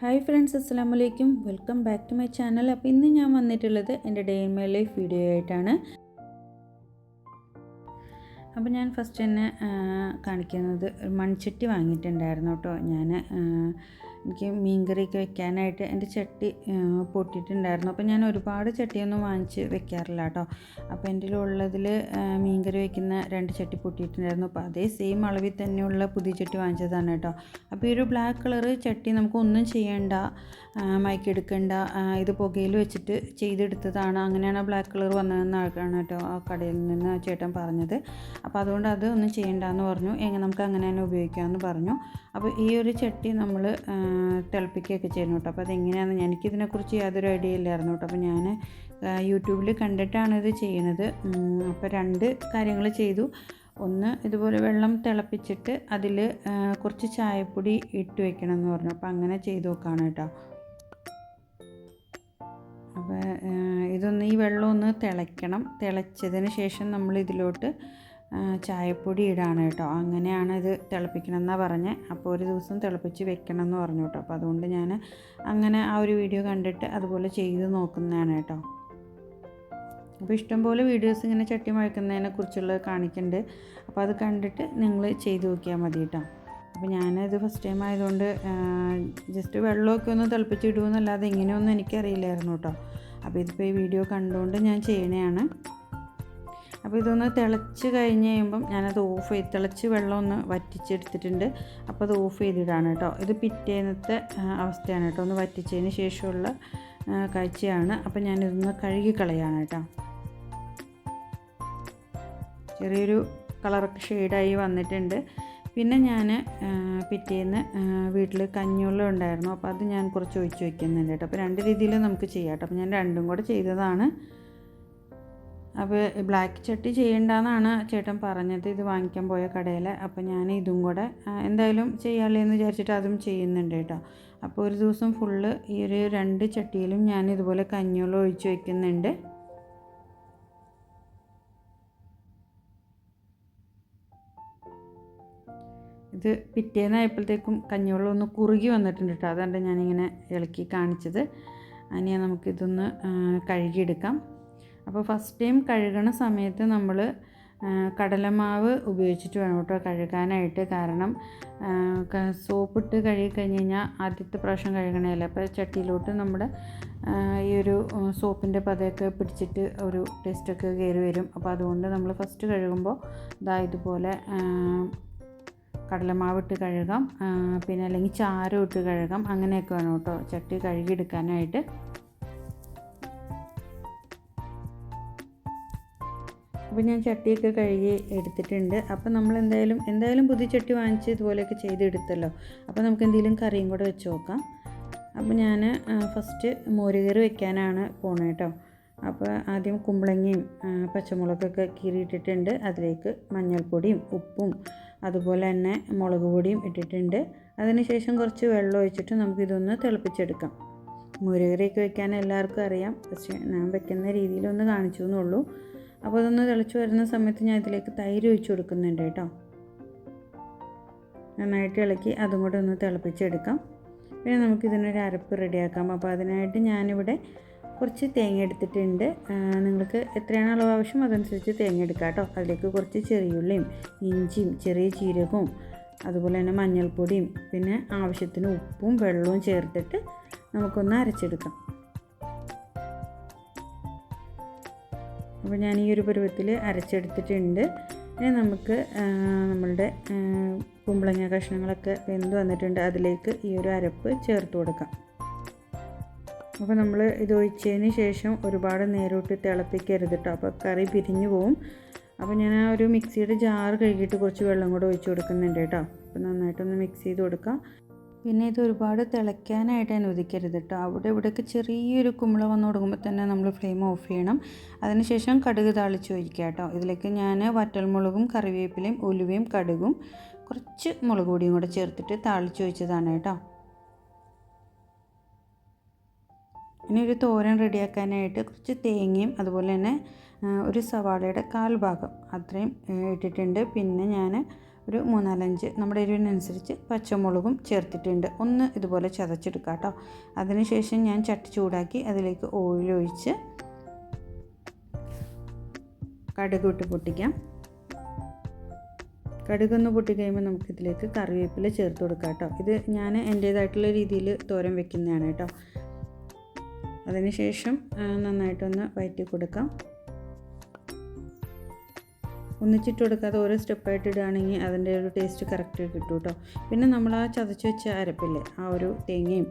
Hi friends അസ്സാം വലൈക്കും welcome back to my channel. അപ്പോൾ ഇന്ന് ഞാൻ വന്നിട്ടുള്ളത് എന്റെ day in my life video ആയിട്ടാണ്. അപ്പോൾ ഞാൻ ഫസ്റ്റ് തന്നെ കാണിക്കുന്നത് മൺചട്ടി വാങ്ങിയിട്ടുണ്ടായിരുന്നു കേട്ടോ. ഞാൻ എനിക്ക് മീൻകറിയൊക്കെ വെക്കാനായിട്ട് എന്റെ ചട്ടി പൊട്ടിയിട്ടുണ്ടായിരുന്നു. അപ്പോൾ ഞാൻ ഒരുപാട് ചട്ടിയൊന്നും വാങ്ങിച്ച് വെക്കാറില്ല കേട്ടോ. അപ്പോൾ എന്റെ ഉള്ളതിൽ മീൻകറി വെക്കുന്ന രണ്ട് ചട്ടി പൊട്ടിയിട്ടുണ്ടായിരുന്നു. അപ്പോൾ അതേ സെയിം അളവിൽ തന്നെയുള്ള പുതിയ ചട്ടി വാങ്ങിച്ചതാണ് കേട്ടോ. അപ്പോൾ ഈ ഒരു ബ്ലാക്ക് കളറ് ചട്ടി നമുക്ക് ഒന്നും ചെയ്യേണ്ട മയക്കെടുക്കണ്ട ഇത് പുകയിൽ വെച്ചിട്ട് ചെയ്തെടുത്തതാണ്. അങ്ങനെയാണ് ബ്ലാക്ക് കളർ വന്നതെന്നാണ് കേട്ടോ ആ കടയിൽ നിന്ന് ചേട്ടൻ പറഞ്ഞത്. അപ്പോൾ അതുകൊണ്ട് അത് ഒന്നും ചെയ്യണ്ടെന്ന് പറഞ്ഞു. എങ്ങനെ നമുക്ക് അങ്ങനെ തന്നെ ഉപയോഗിക്കാമെന്ന് പറഞ്ഞു. അപ്പോൾ ഈ ഒരു ചട്ടി നമ്മൾ തിളപ്പിക്കുകയൊക്കെ ചെയ്യുന്നു കേട്ടോ. അപ്പോൾ അതെങ്ങനെയാണെന്ന് എനിക്കിതിനെക്കുറിച്ച് യാതൊരു ഐഡിയ ഇല്ലായിരുന്നു കേട്ടോ. അപ്പോൾ ഞാൻ യൂട്യൂബിൽ കണ്ടിട്ടാണ് ഇത് ചെയ്യുന്നത്. അപ്പോൾ രണ്ട് കാര്യങ്ങൾ ചെയ്തു. ഒന്ന് ഇതുപോലെ വെള്ളം തിളപ്പിച്ചിട്ട് അതിൽ കുറച്ച് ചായപ്പൊടി ഇട്ട് വെക്കണം എന്ന് പറഞ്ഞു. അപ്പോൾ അങ്ങനെ ചെയ്ത് നോക്കാണ് കേട്ടോ. അപ്പോൾ ഇതൊന്ന് ഈ വെള്ളം ഒന്ന് തിളയ്ക്കണം. തിളച്ചതിന് ശേഷം നമ്മൾ ഇതിലോട്ട് ചായപ്പൊടി ഇടാണ് കേട്ടോ. അങ്ങനെയാണ് ഇത് തിളപ്പിക്കണം എന്നാണ് പറഞ്ഞത് അപ്പോൾ ഒരു ദിവസം തിളപ്പിച്ച് വെക്കണം എന്ന് പറഞ്ഞു കേട്ടോ. അപ്പോൾ അതുകൊണ്ട് ഞാൻ അങ്ങനെ ആ ഒരു വീഡിയോ കണ്ടിട്ട് അതുപോലെ ചെയ്ത് നോക്കുന്നതാണ് കേട്ടോ. അപ്പോൾ ഇഷ്ടംപോലെ വീഡിയോസ് ഇങ്ങനെ ചട്ടി മഴക്കുന്നതിനെ കുറിച്ചുള്ളത് കാണിക്കുന്നുണ്ട്. അപ്പോൾ അത് കണ്ടിട്ട് നിങ്ങൾ ചെയ്ത് നോക്കിയാൽ മതി കേട്ടോ. അപ്പോൾ ഞാനത് ഫസ്റ്റ് ടൈം ആയതുകൊണ്ട് ജസ്റ്റ് വെള്ളമൊക്കെ ഒന്ന് തിളപ്പിച്ചിടുമെന്നല്ലാതെ ഇങ്ങനെയൊന്നും എനിക്കറിയില്ലായിരുന്നു കേട്ടോ. അപ്പോൾ ഇതിപ്പോൾ ഈ വീഡിയോ കണ്ടുകൊണ്ട് ഞാൻ ചെയ്യണതാണ്. അപ്പോൾ ഇതൊന്ന് തിളച്ച് കഴിഞ്ഞ് കഴിയുമ്പം ഞാനത് ഓഫ് ചെയ്ത് തിളച്ച് വെള്ളം ഒന്ന് വറ്റിച്ചെടുത്തിട്ടുണ്ട്. അപ്പോൾ അത് ഓഫ് ചെയ്തിടാണ് കേട്ടോ. ഇത് പിറ്റേന്നത്തെ അവസ്ഥയാണ് കേട്ടോ. ഒന്ന് വറ്റിച്ചതിന് ശേഷമുള്ള കാഴ്ചയാണ്. അപ്പോൾ ഞാനിതൊന്ന് കഴുകി കളയാണ് കേട്ടോ. ചെറിയൊരു കളറൊക്കെ ഷെയ്ഡായി വന്നിട്ടുണ്ട്. പിന്നെ ഞാൻ പിറ്റേന്ന് വീട്ടിൽ കഞ്ഞുള്ള ഉണ്ടായിരുന്നു. അപ്പോൾ അത് ഞാൻ കുറച്ച് ഒഴിച്ച് വയ്ക്കുന്നുണ്ട് കേട്ടോ. അപ്പോൾ രണ്ട് രീതിയിൽ നമുക്ക് ചെയ്യാം കേട്ടോ. അപ്പോൾ ഞാൻ രണ്ടും കൂടെ ചെയ്തതാണ്. അപ്പോൾ ബ്ലാക്ക് ചട്ടി ചെയ്യണ്ടെന്നാണ് ചേട്ടൻ പറഞ്ഞത്. ഇത് വാങ്ങിക്കാൻ പോയ കടയിൽ അപ്പോൾ ഞാൻ ഇതും കൂടെ എന്തായാലും ചെയ്യാമല്ലോ എന്ന് വിചാരിച്ചിട്ട് അതും ചെയ്യുന്നുണ്ട് കേട്ടോ. അപ്പോൾ ഒരു ദിവസം ഫുള്ള് ഈ ഒരു രണ്ട് ചട്ടിയിലും ഞാൻ ഇതുപോലെ കഞ്ഞിവെള്ളം ഒഴിച്ച് വയ്ക്കുന്നുണ്ട് ഇത് പിറ്റേന്നായപ്പോഴത്തേക്കും കഞ്ഞിവെള്ളം ഒന്ന് കുറുകി വന്നിട്ടുണ്ട് കേട്ടോ. അതുകൊണ്ട് ഞാനിങ്ങനെ ഇളക്കി കാണിച്ചത്. അതിനെ നമുക്കിതൊന്ന് കഴുകിയെടുക്കാം. അപ്പോൾ ഫസ്റ്റ് ടൈം കഴുകണ സമയത്ത് നമ്മൾ കടലമാവ് ഉപയോഗിച്ചിട്ട് വേണം കേട്ടോ കഴുകാനായിട്ട്. കാരണം സോപ്പിട്ട് കഴുകി കഴിഞ്ഞ് കഴിഞ്ഞാൽ ആദ്യത്തെ പ്രാവശ്യം കഴുകണേല അപ്പോൾ ചട്ടിയിലോട്ട് നമ്മുടെ ഈ ഒരു സോപ്പിന്റെ പതയൊക്കെ പിടിച്ചിട്ട് ഒരു ടേസ്റ്റൊക്കെ കയറി വരും. അപ്പോൾ അതുകൊണ്ട് നമ്മൾ ഫസ്റ്റ് കഴുകുമ്പോൾ ഇതാ ഇതുപോലെ കടലമാവ് ഇട്ട് കഴുകാം. പിന്നെ അല്ലെങ്കിൽ ചാരം ഇട്ട് കഴുകാം. അങ്ങനെയൊക്കെ വേണം കേട്ടോ ചട്ടി കഴുകിയെടുക്കാനായിട്ട്. അപ്പോൾ ഞാൻ ചട്ടിയൊക്കെ കഴുകി എടുത്തിട്ടുണ്ട്. അപ്പോൾ നമ്മൾ എന്തായാലും എന്തായാലും പുതിയ ചട്ടി വാങ്ങിച്ച് ഇതുപോലെയൊക്കെ ചെയ്തെടുത്തല്ലോ. അപ്പോൾ നമുക്ക് എന്തെങ്കിലും കറിയും കൂടെ വെച്ച് നോക്കാം. അപ്പോൾ ഞാൻ ഫസ്റ്റ് മോരുകറി വെക്കാനാണ് പോണത് കേട്ടോ അപ്പോൾ ആദ്യം കുമ്പളങ്ങയും പച്ചമുളകൊക്കെ കീറിയിട്ടിട്ടുണ്ട്. അതിലേക്ക് മഞ്ഞൾപ്പൊടിയും ഉപ്പും അതുപോലെ തന്നെ മുളക് പൊടിയും ഇട്ടിട്ടുണ്ട്. അതിനുശേഷം കുറച്ച് വെള്ളം ഒഴിച്ചിട്ട് നമുക്കിതൊന്ന് തിളപ്പിച്ചെടുക്കാം. മുരുകറിയൊക്കെ വെക്കാൻ എല്ലാവർക്കും അറിയാം. പക്ഷേ ഞാൻ വെക്കുന്ന രീതിയിലൊന്ന് കാണിച്ചു എന്നുള്ളൂ അപ്പോൾ അതൊന്ന് തിളച്ച് വരുന്ന സമയത്ത് ഞാൻ ഇതിലേക്ക് തൈര് ഒഴിച്ച് കൊടുക്കുന്നുണ്ട് കേട്ടോ. നന്നായിട്ട് ഇളക്കി അതും കൂടെ ഒന്ന് തിളപ്പിച്ചെടുക്കാം. പിന്നെ നമുക്ക് ഇതിനൊരു അരപ്പ് റെഡിയാക്കാം. അപ്പോൾ അതിനായിട്ട് ഞാനിവിടെ കുറച്ച് തേങ്ങ എടുത്തിട്ടുണ്ട്. നിങ്ങൾക്ക് എത്രയാണ് അളവ് ആവശ്യം അതനുസരിച്ച് തേങ്ങ എടുക്കാം കേട്ടോ. അതിലേക്ക് കുറച്ച് ചെറിയുള്ളിയും ഇഞ്ചിയും ചെറിയ ജീരകവും അതുപോലെ തന്നെ മഞ്ഞൾപ്പൊടിയും പിന്നെ ആവശ്യത്തിന് ഉപ്പും വെള്ളവും ചേർത്തിട്ട് നമുക്കൊന്ന് അരച്ചെടുക്കാം. അപ്പോൾ ഞാൻ ഈ ഒരു പരുവത്തിൽ അരച്ചെടുത്തിട്ടുണ്ട്. ഇനി നമുക്ക് നമ്മളുടെ കുമ്പളങ്ങ കഷ്ണങ്ങളൊക്കെ വെന്ത് വന്നിട്ടുണ്ട്. അതിലേക്ക് ഈ ഒരു അരപ്പ് ചേർത്ത് കൊടുക്കാം. അപ്പോൾ നമ്മൾ ഇത് ഒഴിച്ചതിന് ശേഷം ഒരുപാട് നേരോട്ട് തിളപ്പിക്കരുത് കേട്ടോ അപ്പോൾ കറി പിരിഞ്ഞു പോവും. അപ്പോൾ ഞാൻ ആ ഒരു മിക്സിയുടെ ജാറ് കഴുകിയിട്ട് കുറച്ച് വെള്ളം കൂടെ ഒഴിച്ച് കൊടുക്കുന്നുണ്ട് കേട്ടോ അപ്പോൾ നന്നായിട്ടൊന്ന് മിക്സ് ചെയ്ത് കൊടുക്കാം. പിന്നെ ഇത് ഒരുപാട് തിളയ്ക്കാനായിട്ട് അനുവദിക്കരുത് കേട്ടോ. അവിടെ ഇവിടെയൊക്കെ ചെറിയൊരു കുമ്പള വന്നു തുടങ്ങുമ്പോൾ തന്നെ നമ്മൾ ഫ്ലെയിം ഓഫ് ചെയ്യണം. അതിനുശേഷം കടുക് താളിച്ച് ഒഴിക്കുക കേട്ടോ. ഇതിലേക്ക് ഞാൻ വറ്റൽമുളകും കറിവേപ്പിലയും ഉലുവയും കടുകും കുറച്ച് മുളക് പൊടിയും കൂടെ ചേർത്തിട്ട് താളിച്ച് ഒഴിച്ചതാണ് കേട്ടോ. ഇനി ഒരു തോരൻ റെഡിയാക്കാനായിട്ട് കുറച്ച് തേങ്ങയും അതുപോലെ തന്നെ ഒരു സവാളയുടെ കാൽ ഭാഗം അത്രയും ഇട്ടിട്ടുണ്ട്. പിന്നെ ഞാൻ ഒരു മൂന്നാലഞ്ച് നമ്മുടെ എരിവിനനുസരിച്ച് പച്ചമുളകും ചേർത്തിട്ടുണ്ട്. ഒന്ന് ഇതുപോലെ ചതച്ചെടുക്കാം കേട്ടോ. അതിനുശേഷം ഞാൻ ചട്ടി ചൂടാക്കി അതിലേക്ക് ഓയിൽ ഒഴിച്ച് കടുക് ഇട്ട് പൊട്ടിക്കാം. കടുകൊന്ന് പൊട്ടി കഴിയുമ്പോൾ നമുക്കിതിലേക്ക് കറിവേപ്പില ചേർത്ത് കൊടുക്കാം കേട്ടോ. ഇത് ഞാൻ എന്റേതായിട്ടുള്ള രീതിയിൽ തോരൻ വെക്കുന്നതാണ് കേട്ടോ. അതിനുശേഷം നന്നായിട്ടൊന്ന് വയറ്റി കൊടുക്കാം ഒന്നിച്ചിട്ട് കൊടുക്കാതെ ഓരോ സ്റ്റെപ്പായിട്ട് ഇടുകയാണെങ്കിൽ അതിന്റെ ഒരു ടേസ്റ്റ് കറക്റ്റ് കിട്ടും കേട്ടോ പിന്നെ നമ്മൾ ആ ചതച്ച് വെച്ച അരപ്പില്ലേ ആ ഒരു തേങ്ങയും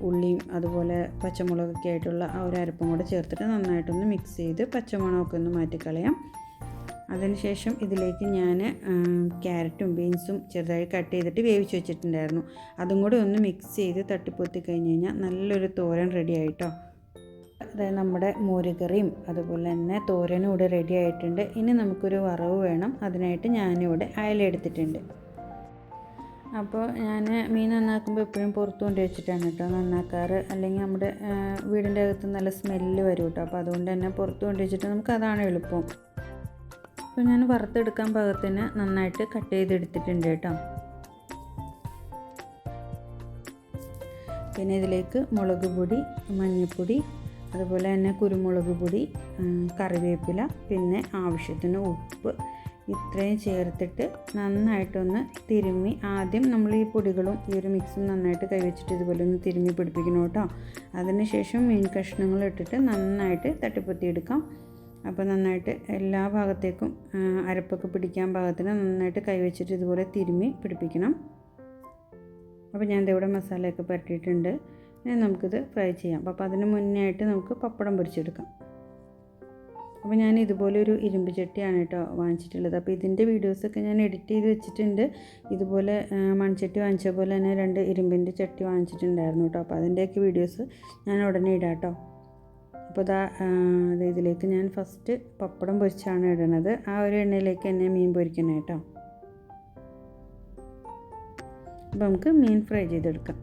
ഉള്ളിയും അതുപോലെ പച്ചമുളകൊക്കെ ആയിട്ടുള്ള ആ ഒരു അരപ്പും കൂടെ ചേർത്തിട്ട് നന്നായിട്ടൊന്ന് മിക്സ് ചെയ്ത് പച്ചമുളകൊക്കെ ഒന്ന് മാറ്റിക്കളയാം. അതിനുശേഷം ഇതിലേക്ക് ഞാൻ ക്യാരറ്റും ബീൻസും ചെറുതായി കട്ട് ചെയ്തിട്ട് വേവിച്ച് വെച്ചിട്ടുണ്ടായിരുന്നു. അതും കൂടെ ഒന്ന് മിക്സ് ചെയ്ത് തട്ടിപ്പൊത്തി കഴിഞ്ഞ് കഴിഞ്ഞാൽ നല്ലൊരു തോരൻ റെഡി ആയിട്ടോ അതായത് നമ്മുടെ മോരുകറിയും അതുപോലെ തന്നെ തോരനും ഇവിടെ റെഡി ആയിട്ടുണ്ട്. ഇനി നമുക്കൊരു വറവ് വേണം. അതിനായിട്ട് ഞാനിവിടെ അയല എടുത്തിട്ടുണ്ട്. അപ്പോൾ ഞാൻ മീൻ നന്നാക്കുമ്പോൾ എപ്പോഴും പുറത്തു കൊണ്ട് വെച്ചിട്ടാണ് കേട്ടോ നന്നാക്കാറ്. അല്ലെങ്കിൽ നമ്മുടെ വീടിന്റെ അകത്ത് നല്ല സ്മെല്ല് വരും കേട്ടോ. അപ്പോൾ അതുകൊണ്ട് തന്നെ പുറത്തു കൊണ്ട് വെച്ചിട്ട് നമുക്ക് അതാണ് എളുപ്പം. അപ്പോൾ ഞാൻ വറുത്തെടുക്കാൻ പാകത്തിന് നന്നായിട്ട് കട്ട് ചെയ്തെടുത്തിട്ടുണ്ട് കേട്ടോ. പിന്നെ ഇതിലേക്ക് മുളക് പൊടി മഞ്ഞൾപ്പൊടി അതുപോലെ തന്നെ കുരുമുളക് പൊടി കറിവേപ്പില പിന്നെ ആവശ്യത്തിന് ഉപ്പ്. ഇത്രയും ചേർത്തിട്ട് നന്നായിട്ടൊന്ന് തിരുമ്മി ആദ്യം നമ്മൾ ഈ പൊടികളും ഈ ഒരു മിക്സും നന്നായിട്ട് കൈവച്ചിട്ട് ഇതുപോലെ ഒന്ന് തിരുമ്മി പിടിപ്പിക്കണം കേട്ടോ. അതിനുശേഷം മീൻ കഷ്ണങ്ങൾ ഇട്ടിട്ട് നന്നായിട്ട് തട്ടിപ്പൊത്തിയെടുക്കാം. അപ്പോൾ നന്നായിട്ട് എല്ലാ ഭാഗത്തേക്കും അരപ്പൊക്കെ പിടിക്കാൻ ഭാഗത്തിന് നന്നായിട്ട് കൈവച്ചിട്ട് ഇതുപോലെ തിരുമ്മി പിടിപ്പിക്കണം. അപ്പോൾ ഞാൻ ഇവിടെ മസാലയൊക്കെ പരട്ടിയിട്ടുണ്ട്. ഇനി നമുക്കിത് ഫ്രൈ ചെയ്യാം. അപ്പോൾ അതിന് മുന്നേ ആയിട്ട് നമുക്ക് പപ്പടം പൊരിച്ചെടുക്കാം. അപ്പോൾ ഞാൻ ഇതുപോലെ ഒരു ഇരുമ്പ് ചട്ടിയാണ് കേട്ടോ വാങ്ങിച്ചിട്ടുള്ളത്. അപ്പോൾ ഇതിന്റെ വീഡിയോസൊക്കെ ഞാൻ എഡിറ്റ് ചെയ്ത് വെച്ചിട്ടുണ്ട്. ഇതുപോലെ മൺചട്ടി വാങ്ങിച്ച പോലെ തന്നെ രണ്ട് ഇരുമ്പിന്റെ ചട്ടി വാങ്ങിച്ചിട്ടുണ്ടായിരുന്നു കേട്ടോ. അപ്പോൾ അതിന്റെയൊക്കെ വീഡിയോസ് ഞാൻ ഉടനെ ഇടാം കേട്ടോ. അപ്പോൾ ഇതാ ഇതിലേക്ക് ഞാൻ ഫസ്റ്റ് പപ്പടം പൊരിച്ചാണ് ഇടുന്നത് ആ ഒരു എണ്ണയിലേക്ക് തന്നെ മീൻ പൊരിക്കണം കേട്ടോ. അപ്പോൾ നമുക്ക് മീൻ ഫ്രൈ ചെയ്തെടുക്കാം.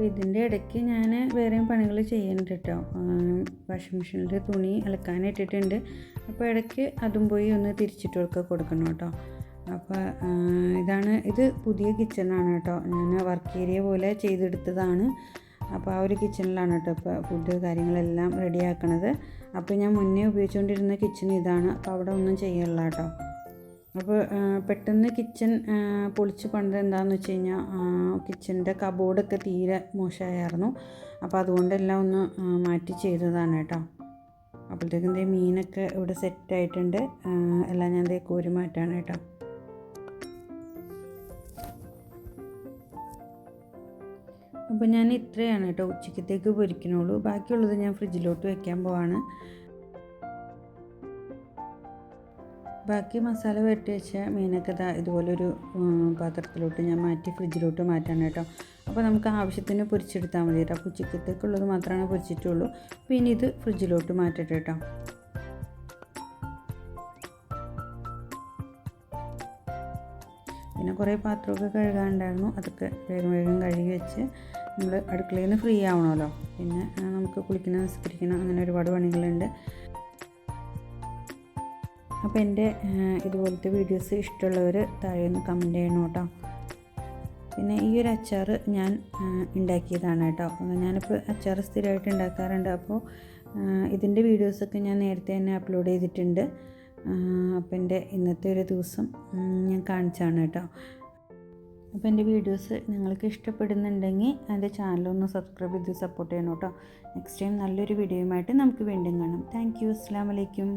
അപ്പോൾ ഇതിന്റെ ഇടയ്ക്ക് ഞാൻ വേറെയും പണികൾ ചെയ്യുന്നുണ്ട് കേട്ടോ വാഷിംഗ് മെഷീനിൽ തുണി അലക്കാനിട്ടിട്ടുണ്ട് അപ്പോൾ ഇടയ്ക്ക് അതും പോയി ഒന്ന് തിരിച്ചിട്ടൊക്കെ കൊടുക്കണം കേട്ടോ. അപ്പോൾ ഇതാണ് ഇത് പുതിയ കിച്ചണാണ് കേട്ടോ. ഞാൻ വർക്ക് ഏരിയ പോലെ ചെയ്തെടുത്തതാണ്. അപ്പോൾ ആ ഒരു കിച്ചണിലാണ് കേട്ടോ ഇപ്പോൾ ഫുഡ് കാര്യങ്ങളെല്ലാം റെഡിയാക്കണത് അപ്പോൾ ഞാൻ മുന്നേ ഉപയോഗിച്ചുകൊണ്ടിരുന്ന കിച്ചൺ ഇതാണ്. അപ്പോൾ അവിടെ ഒന്നും ചെയ്യല്ല കേട്ടോ. അപ്പോൾ പെട്ടെന്ന് കിച്ചൺ പൊളിച്ച് പണിത് എന്താണെന്ന് വെച്ച് കഴിഞ്ഞാൽ കിച്ചന്റെ കബോർഡൊക്കെ തീരെ മോശമായിരുന്നു അപ്പോൾ അതുകൊണ്ടെല്ലാം ഒന്ന് മാറ്റി ചെയ്തതാണ് കേട്ടോ. അപ്പോഴത്തേക്കും ഇതേ മീനൊക്കെ ഇവിടെ സെറ്റായിട്ടുണ്ട് എല്ലാം ഞാൻ ദേ കോരി മാറ്റാണ് കേട്ടോ. അപ്പോൾ ഞാൻ ഇത്രയാണ് കേട്ടോ ഉച്ചക്കത്തേക്ക് പൊരിക്കണുള്ളൂ. ബാക്കിയുള്ളത് ഞാൻ ഫ്രിഡ്ജിലോട്ട് വെക്കാൻ പോവാണ്. ബാക്കി മസാല വരട്ടി വെച്ച മീനൊക്കെ ഇതാ ഇതുപോലൊരു പാത്രത്തിലോട്ട് ഞാൻ മാറ്റി ഫ്രിഡ്ജിലോട്ട് മാറ്റാണ് കേട്ടോ. അപ്പോൾ നമുക്ക് ആവശ്യത്തിന് പൊരിച്ചെടുത്താൽ മതി കേട്ടോ. അപ്പോൾ ഉച്ചക്കത്തേക്കുള്ളത് മാത്രമാണ് പൊരിച്ചിട്ടുള്ളൂ. പിന്നെ ഇത് ഫ്രിഡ്ജിലോട്ട് മാറ്റട്ടെ കേട്ടോ. പിന്നെ കുറേ പാത്രമൊക്കെ കഴുകാനുണ്ടായിരുന്നു. അതൊക്കെ വേഗം വേഗം കഴുകി വെച്ച് നമ്മൾ അടുക്കളയിൽ നിന്ന് ഫ്രീ ആവണമല്ലോ. പിന്നെ നമുക്ക് കുളിക്കണം നിസ്കരിക്കണം അങ്ങനെ ഒരുപാട് പണികളുണ്ട്. അപ്പോൾ എന്റെ ഇതുപോലത്തെ വീഡിയോസ് ഇഷ്ടമുള്ളവർ താഴെ ഒന്ന് കമന്റ് ചെയ്യണം കേട്ടോ. പിന്നെ ഈ ഒരു അച്ചാർ ഞാൻ ഉണ്ടാക്കിയതാണ് കേട്ടോ. ഞാനിപ്പോൾ അച്ചാർ സ്ഥിരമായിട്ട് ഉണ്ടാക്കാറുണ്ട്. അപ്പോൾ ഇതിന്റെ വീഡിയോസൊക്കെ ഞാൻ നേരത്തെ തന്നെ അപ്ലോഡ് ചെയ്തിട്ടുണ്ട്. അപ്പോൾ എന്റെ ഇന്നത്തെ ഒരു ദിവസം ഞാൻ കാണിച്ചാണ് കേട്ടോ. അപ്പോൾ എന്റെ വീഡിയോസ് നിങ്ങൾക്ക് ഇഷ്ടപ്പെടുന്നുണ്ടെങ്കിൽ എന്റെ ചാനലൊന്ന് സബ്സ്ക്രൈബ് ചെയ്ത് സപ്പോർട്ട് ചെയ്യണം കേട്ടോ. നെക്സ്റ്റ് ടൈം നല്ലൊരു വീഡിയോയുമായിട്ട് നമുക്ക് വീണ്ടും കാണാം. താങ്ക് യു അസ്സാം വലൈക്കും